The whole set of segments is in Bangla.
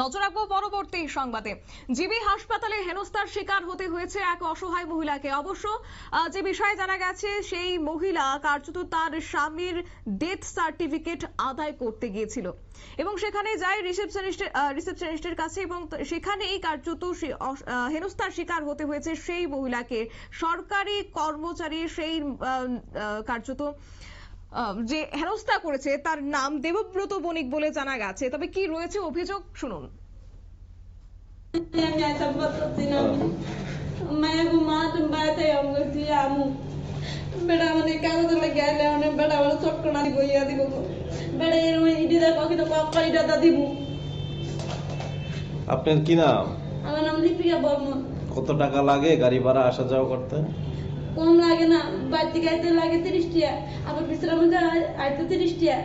নজর রাখব পরবর্তী সংবাদে। জিবি হাসপাতালে হেনস্থার শিকার হতে হয়েছে এক অসহায় মহিলাকে। অবশ্য যে বিষয়ে জানা গেছে, সেই মহিলা কার্যত তার স্বামীর ডেথ সার্টিফিকেট আদায় করতে গিয়েছিল। এবং সেখানে যায় রিসেপশনিস্টের রিসেপশনিস্টের কাছে এবং সেখানেই কার্যত হেনস্থার শিকার হতে হয়েছে সেই মহিলাকে। সরকারি কর্মচারী সেই কার্যত যে হেনস্থা করেছে তার নাম দেবব্রত বণিক বলে জানা গেছে। তবে কি রয়েছে অভিযোগ? শুনুন। মানে মানে বলে চটকনা দিব ইয়া দিব ইডি ইডা দা দিব আপনার কি নাম? আমার নাম লিপিকা বর্মন। কত টাকা লাগে গাড়ি ভাড়া আসা যাওয়া করতে? কম লাগে না বাড়তি গাইতে লাগে তিরিশ টিয়া আবার বিশ্রাম আইতে তিরিশ টিয়া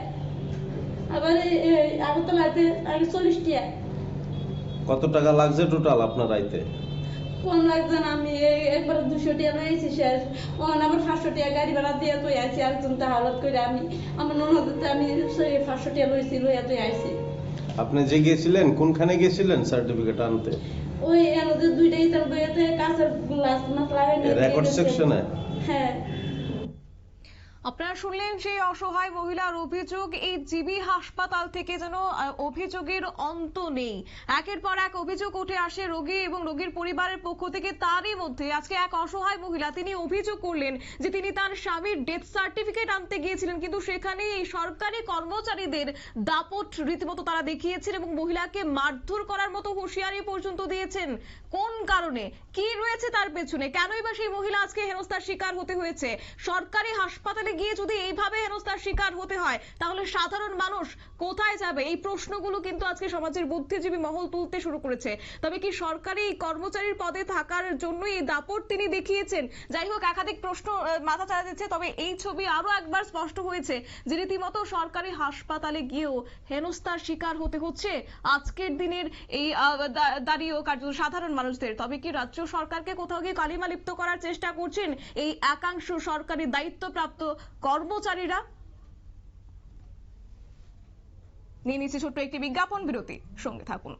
আবার আগরতলা আইতে আগে চল্লিশ টিয়া। কত টাকা লাগছে টোটাল আপনার আইতে কম লাগছে না আমি একবার দুশো টিয়া লইছি শেষ। ওখানে আবার পাঁচশো টিয়া গাড়ি ভাড়া দিয়ে তুই আইছি একজন হালত করে আমি আমার ননদতে আমি পাঁচশো টিয়া লইছি লইয়া তুই আইছি আপনি যে গিয়েছিলেন কোনখানে গিয়েছিলেন সার্টিফিকেট আনতে? ওই আমাদের দুইটাই তার বইয়াতে কাঁচের গ্লাস মাছ লাগাই রেকর্ড সেকশনে হ্যাঁ। আপনারা শুনলেন সেই অসহায় মহিলার অভিযোগ, এই জিবি হাসপাতাল থেকে যেন অভিযোগের অন্ত নেই। একের পর এক অভিযোগ উঠে আসে রোগী এবং রোগীর পরিবারের পক্ষ থেকে তারই মধ্যে আজকে এক অসহায় মহিলা তিনি অভিযোগ করলেন যে তিনি তার স্বামীর ডেথ সার্টিফিকেট আনতে গিয়েছিলেন, কিন্তু সেখানে এই সরকারি কর্মচারীদের দাপট রীতিমতো তারা দেখিয়েছেন এবং মহিলাকে মারধর করার মতো হুঁশিয়ারি পর্যন্ত দিয়েছেন। কোন কারণে? কি রয়েছে তার পেছনে? কেনই বা সেই মহিলা আজকে হেনস্থার শিকার হতে হয়েছে? সরকারি হাসপাতালে গিয়ে যদি এইভাবে হেনস্থার শিকার হতে হয়, তাহলে সাধারণ মানুষ কোথায় যাবে? এই প্রশ্নগুলো কিন্তু আজকে সমাজের বুদ্ধিজীবী মহল তুলতে শুরু করেছে। তবে কি সরকারি কর্মচারীর পদে থাকার জন্য এই দাপট তিনি দেখিয়েছেন? যাই হোক, একাধিক প্রশ্ন মাথা চাড়া দিচ্ছে, তবে এই ছবি আরও একবার স্পষ্ট হয়েছে যে রীতিমতো সরকারি হাসপাতালে গিয়েও হেনস্থার শিকার হতে হচ্ছে। আজকের দিনের এই দাঁড়িয়েও কার্যত সাধারণ মানুষদের। তবে কি রাজ্য সরকারকে কোথাও গিয়ে কালিমা লিপ্ত করার চেষ্টা করছেন? এই একাংশ সরকারি দায়িত্বপ্রাপ্ত কর্মচারীরা। নিয়ে নিচ্ছে ছোট্ট একটি বিজ্ঞাপন বিরতি। সঙ্গে থাকুন।